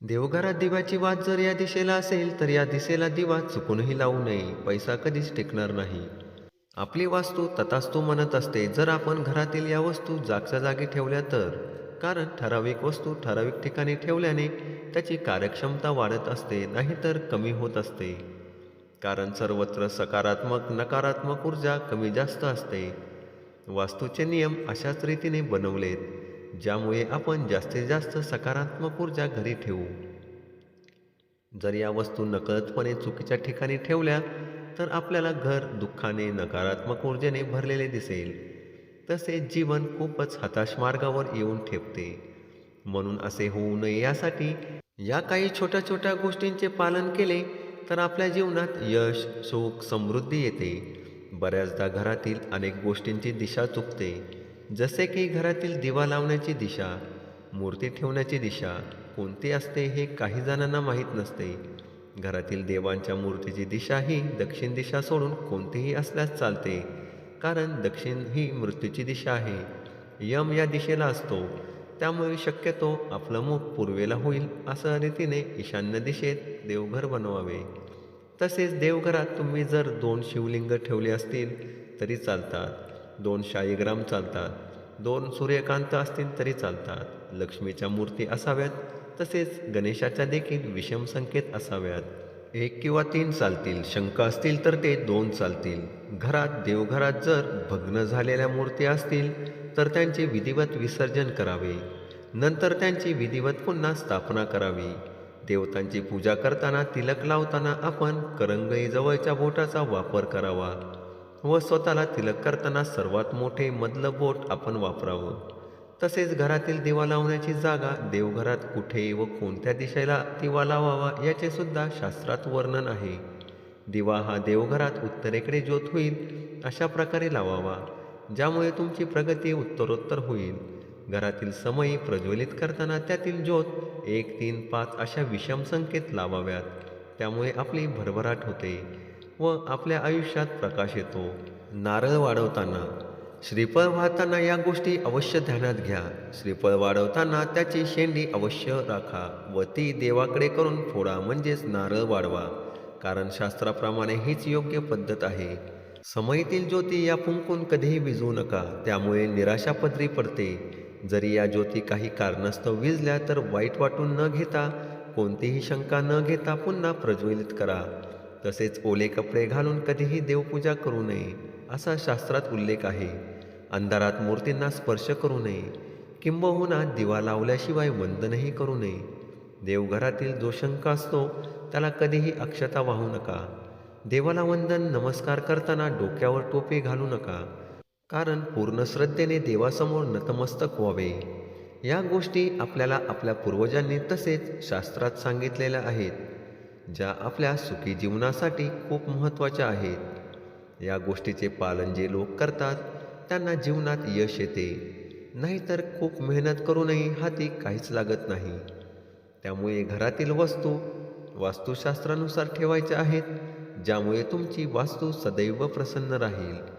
देवघरात दिव्याची वात जर या दिशेला असेल तर या दिशेला दिवा चुकूनही लावू नये. पैसा कधीच टिकणार नाही. आपली वास्तू तथास्तू म्हणत असते जर आपण घरातील या वस्तू जागच्या जागी ठेवल्या तर. कारण ठराविक वस्तू ठराविक ठिकाणी ठेवल्याने त्याची कार्यक्षमता वाढत असते नाहीतर कमी होत असते. कारण सर्वत्र सकारात्मक नकारात्मक ऊर्जा कमी जास्त असते. वास्तूचे नियम अशाच रीतीने बनवलेत. ज्यामुळे आपण जास्तीत जास्त सकारात्मक ऊर्जा घरी ठेवू. जर या वस्तू नकळतपणे चुकीच्या ठिकाणी ठेवल्या तर आपल्याला घर दुःखाने नकारात्मक ऊर्जेने भरलेले दिसेल. तसेच जीवन खूपच हताश मार्गावर येऊन ठेपते. म्हणून असे होऊ नये यासाठी या काही छोट्या छोट्या गोष्टींचे पालन केले तर आपल्या जीवनात यश सुख समृद्धी येते. बऱ्याचदा घरातील अनेक गोष्टींची दिशा चुकते. जसे की घरातील दिवा लावण्याची दिशा मूर्ती ठेवण्याची दिशा कोणती असते हे काही जणांना माहीत नसते. घरातील देवांच्या मूर्तीची दिशा ही दक्षिण दिशा सोडून कोणतीही असल्यास चालते कारण दक्षिण ही मृत्यूची दिशा आहे. यम या दिशेला असतो त्यामुळे शक्यतो आपलं मुख पूर्वेला होईल असं रीतीने ईशान्य दिशेत देवघर बनवावे. तसेच देवघरात तुम्ही जर दोन शिवलिंग ठेवले असतील तरी चालतात. दोन शाळीग्राम चालतात. दोन सूर्यकांत असतील तरी चालतात. लक्ष्मीच्या मूर्ती असाव्यात तसेच गणेशाच्या देखील विषम संकेत असाव्यात. एक किंवा तीन चालतील शंका असतील तर ते दोन चालतील. घरात देवघरात जर भग्न झालेल्या मूर्ती असतील तर त्यांचे विधिवत विसर्जन करावे. नंतर त्यांची विधिवत पुन्हा स्थापना करावी. देवतांची पूजा करताना तिलक लावताना आपण करंगळीजवळच्या बोटाचा वापर करावा. व स्वतःला तिलक करताना सर्वात मोठे मधलं बोट आपण वापरावं. तसेच घरातील दिवा लावण्याची जागा देवघरात कुठे व कोणत्या दिशेला दिवा लावावा याचे सुद्धा शास्त्रात वर्णन आहे. दिवा हा देवघरात उत्तरेकडे ज्योत होईल अशा प्रकारे लावावा ज्यामुळे तुमची प्रगती उत्तरोत्तर होईल. घरातील समयी प्रज्वलित करताना त्यातील ज्योत एक तीन पाच अशा विषम संख्येत लावाव्यात त्यामुळे आपली भरभराट होते. व आपल्या आयुष्यात प्रकाश येतो. नारळ वाढवताना श्रीफळ वाहताना या गोष्टी अवश्य ध्यानात घ्या. श्रीफळ वाढवताना त्याची शेंडी अवश्य राखा. व ती देवाकडे करून फोडा म्हणजेच नारळ वाढवा. कारण शास्त्राप्रमाणे हीच योग्य पद्धत आहे. समयीतील ज्योती या फुंकून कधीही विजवू नका. त्यामुळे निराशा पदरी पडते. जरी या ज्योती काही कारणास्तव विजल्या तर वाईट वाटून न घेता कोणतीही शंका न घेता पुन्हा प्रज्वलित करा. तसेच ओले कपडे घालून कधीही देवपूजा करू नये असा शास्त्रात उल्लेख आहे. अंधारात मूर्तींना स्पर्श करू नये किंबहुना दिवा लावल्याशिवाय वंदनही करू नये. देवघरातील जो शंका असतो त्याला कधीही अक्षता वाहू नका. देवाला वंदन नमस्कार करताना डोक्यावर टोपी घालू नका. कारण पूर्ण श्रद्धेने देवासमोर नतमस्तक व्हावे. या गोष्टी आपल्याला आपल्या पूर्वजांनी तसेच शास्त्रात सांगितलेल्या आहेत. ज्या आपल्या सुखी जीवनासाठी खूप महत्त्वाच्या आहेत. या गोष्टीचे पालन जे लोक करतात त्यांना जीवनात यश येते. नाहीतर खूप मेहनत करूनही हाती काहीच लागत नाही. त्यामुळे घरातील वस्तू वास्तुशास्त्रानुसार ठेवायच्या आहेत ज्यामुळे तुमची वास्तू सदैव प्रसन्न राहील.